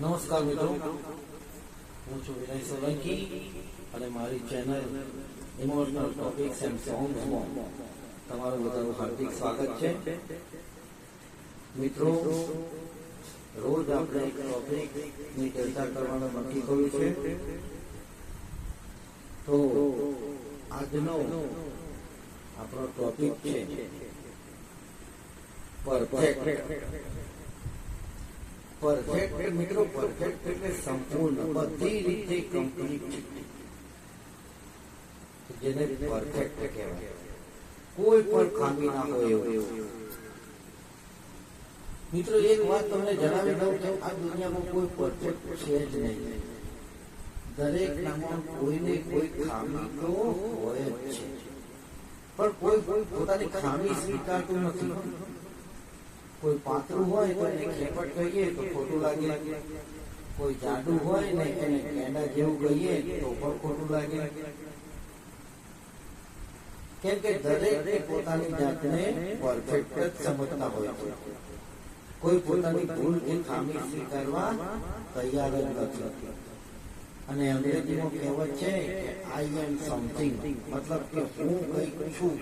નમસ્કાર મિત્રો. હું છું વિનય સોલંકી અને મારી ચેનલ ઇમોશનલ ટોપિક્સ એન્ડ સોંગ્સમાં તમારું બધાનું હાર્દિક સ્વાગત છે. મિત્રો, રોજ આપણે એક ટોપિકની ચર્ચા કરવાનું નક્કી કર્યું છે. તો આજનો આપણો ટોપિક છે. પરફેક્ટ પરફેક્ટ મિત્રો પરફેક્ટ એટલે સંપૂર્ણ બધી રીતે કમ્પ્લીટ જેને પરફેક્ટ કહેવાય કોઈ પણ ખામી ના હોય એવું મિત્રો એક વાત તમને જણાવી દઉં કે આ દુનિયામાં કોઈ પરફેક્ટ છે જ નહીં દરેક નામાં કોઈને કોઈ ખામી તો હોય જ છે પણ કોઈ પોતાની ખામી સ્વીકારતું નથી કોઈ પાતળું હોય તો એને ખેપટ કહીએ તો ખોટું લાગે. કોઈ જાડું હોય ને એને કેંડા જેવું કહીએ તો પણ ખોટું લાગે. કેમ કે દરેક પોતાની જાતને પરફેક્ટ સમજતા હોય છે. કોઈ પોતાની ભૂલ કે ખામી સ્વીકારવા તૈયાર જ નથી. અને અંગ્રેજીમાં કહેવત છે કે આઈ એમ સમથિંગ મતલબ કે હું કંઈક છું.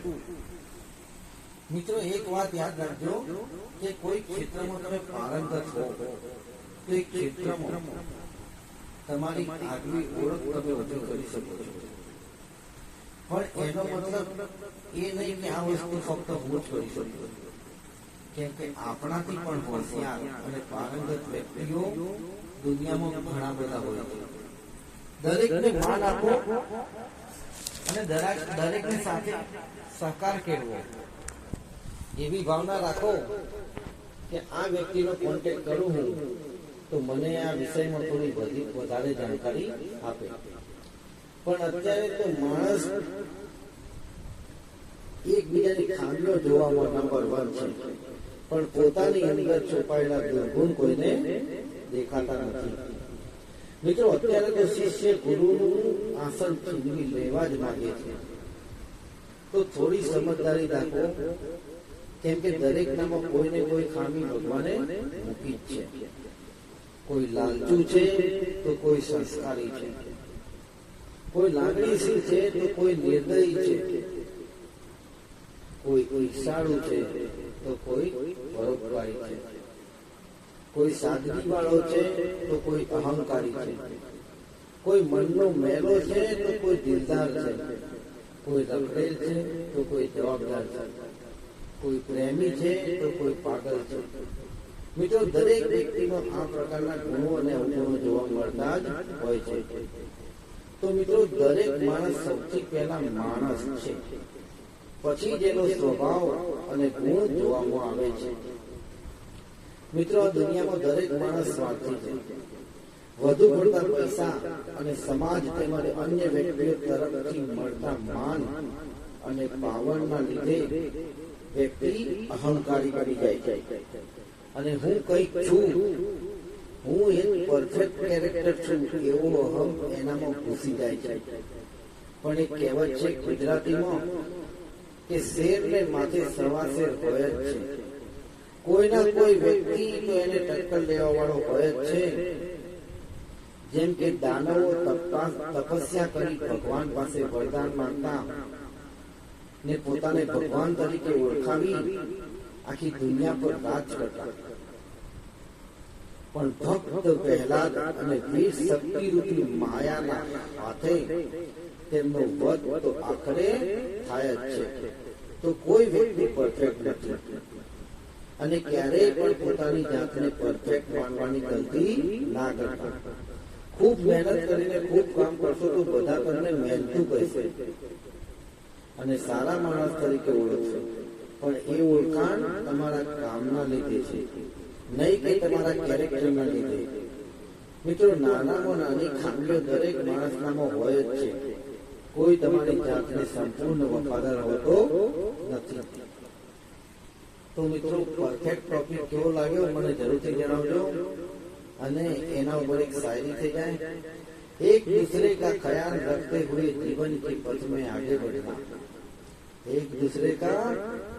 મિત્રો, એક વાત યાદ રાખજો કે કોઈ ક્ષેત્રમાં તમે પારંગત હો તો એ ક્ષેત્રમાં તમારી આગવી ઓળખ તમે રજૂ કરી શકો છો. પણ એનો મતલબ એ નહીં કે આ વસ્તુ ફક્ત હું જ કરી શકું. કેમ કે આપણાથી પણ હોશિયાર અને પારંગત વ્યક્તિઓ દુનિયામાં ઘણા બધા હોય છે. દરેકને માન આપો અને દરેક દરેકને સાથે સહકાર કેળવો. એવી ભાવના રાખો કે આ વ્યક્તિનો કોન્ટેક્ટ કરું હું, તો મને આ વિષયમાં થોડી બધી વધારે જાણકારી આપે. પણ અત્યારે તો માણસ એકબીજાની ખામીઓ જોવામાં નંબર વન છે. પણ પોતાની અંદર છુપાયેલા દુર્ગુણ કોઈને દેખાતા નથી. મિત્રો, અત્યારે તો શિષ્ય ગુરુનું આસન છીનવી લેવા જ માંગે છે. તો થોડી સમજદારી રાખો. કેમ કે દરેક નામાં કોઈને કોઈ ખામી ભગવાને મૂકી જ છે. કોઈ લાલચુ છે તો કોઈ સંસ્કારી છે. કોઈ લાગણીશીલ છે તો કોઈ નિર્દયી છે. કોઈ ઈર્ષાળુ છે તો કોઈ પરોપકારી છે. કોઈ સાદગી વાળો છે તો કોઈ અહંકારી છે. કોઈ મનનો મેલો છે તો કોઈ દિલદાર છે. કોઈ રખડેલ છે તો કોઈ જવાબદાર છે. કોઈ પ્રેમી છે તો કોઈ પાગલ છે. મિત્રો, દરેક વ્યક્તિમાં આ પ્રકારના ગુણો અને અવગુણો જોવા મળતા જ હોય છે. તો મિત્રો, દરેક માણસ સૌથી પહેલા માણસ છે. પછી જેનો સ્વભાવ અને ગુણ જોવામાં આવે છે. મિત્રો, આ દુનિયામાં દરેક માણસ સ્વાર્થી છે. વધુ પડતા પૈસા અને સમાજ તેમજ અન્ય વ્યક્તિઓ તરફથી મળતા માન અને પાવરના લીધે વ્યક્તિ અહંકારી બની જાય અને હું કઈ છું, હું એક પરફેક્ટ કેરેક્ટર છું, એવો અહમ એનામાં ઘૂસી જાય છે. પણ એક કહેવત છે ગુજરાતીમાં કે શેરને માથે સવા હોય જ છે. કોઈના કોઈ વ્યક્તિ તો એને ટક્કર લેવા વાળો હોય જ છે. જેમ કે દાનવો તપસ્યા કરી ભગવાન પાસે વરદાન માંગતા ને પોતાને ભગવાન તરીકે ઓળખાવી આખી દુનિયા પર રાજ કરતા. પણ ભક્ત પહેલાદ અને વીર શક્તિ રૂપી માયાના હાથે તેમનો વધ તો આખરે થાય જ છે. તો કોઈ વ્યક્તિ પરફેક્ટ નથી. અને ક્યારેય પણ પોતાની જાતને પરફેક્ટ માનવાની ગલતી ના કરતા. ખૂબ મહેનત કરીને ખૂબ કામ કરશો તો બધા તમને મહેનતું કહેશે અને સારા માણસ તરીકે ઓળખશે પણ એ ઓળખાણ તમારા કામના લીધે છે નહીં કે તમારા કેરેક્ટરના લીધે મિત્રો નાનામાં નાની ખામીઓ દરેક માણસનામાં હોય જ છે કોઈ તમારી જાતને સંપૂર્ણ વફાદાર હોતો નથી તો મિત્રો પરફેક્ટ ટોપિક કેવો લાગ્યો મને જરૂરથી જણાવજો અને એના ઉપર એક શાયરી થઈ જાય एक दूसरे का ख्याल रखते हुए जीवन की पथ में आगे बढ़ना एक दूसरे का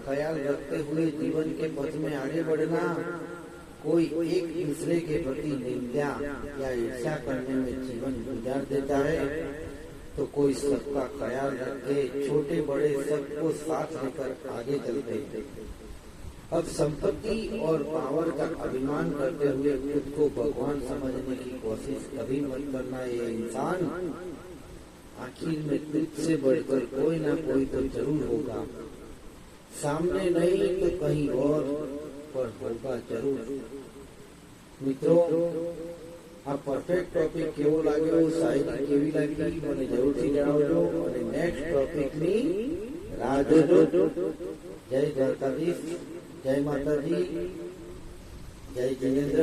ख्याल रखते हुए जीवन के पथ में आगे बढ़ना, कोई एक दूसरे के प्रति निंदा या ईर्ष्या करने में जीवन गुजार देता है तो कोई सबका ख्याल रखे छोटे बड़े सबको साथ लेकर आगे चलते अब संपत्ति और पावर का अभिमान करते हुए खुद को भगवान समझने की कोशिश कभी मत करना, ये इंसान आखिर में तुझ से बढ़कर कोई ना कोई तो जरूर होगा सामने नहीं तो कहीं और पर होगा जरूर મિત્રો આ પરફેક્ટ ટોપિક કેવો લાગ્યો શાયરી કેવી લાગી મને જરૂરથી જણાવજો અને નેક્સ્ટ ટોપિકની રાહ જોજો જય દ્વારકાધીશ જય માતાજી જય જિનેન્દ્ર